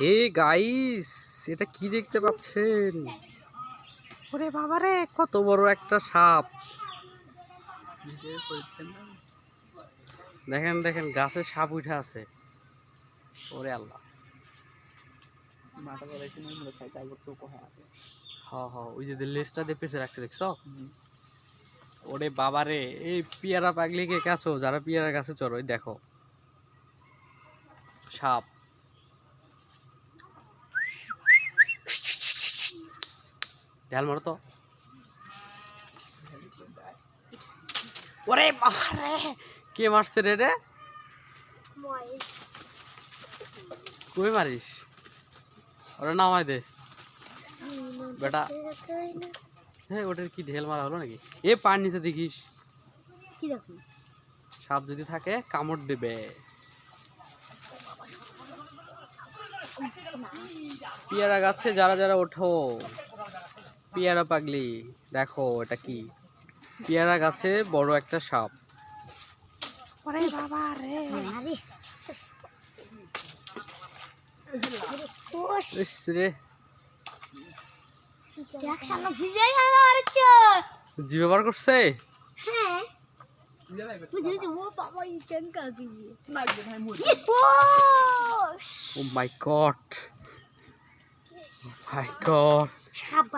Hey guys এটা কি দেখতে পাচ্ছেন? ওরে বাবারে, কত বড় একটা সাপ। দেখেন দেখেন, গাছে সাপ উঠে আছে। ওরে আল্লাহ। ওই লেজটা দিয়ে রাখছে ওরে বাবারে, এই পিয়ারা পাগলিকে কাছো, যারা পিয়ারা গাছে চড়ো দেখো। সাপ। ঢাল মারো তো। ওরে বাবারে কে মারছে রে রে? কই মারিস? ওরে নামাই দে। বেটা। হ্যাঁ ওটার কি ঢেল মারা হলো নাকি? এ পার নিচে দেখিস। কি দেখুন সাপ যদি থাকে কামড় দেবে। পেয়ারা গাছে যারা যারা ওঠো। পেয়ারা পাগলি দেখো এটা কি? পেয়ারা গাছে বড় একটা সাপ। জিভে বার করছে? হ্যাঁ। ও মাই গড মাই গড সাবা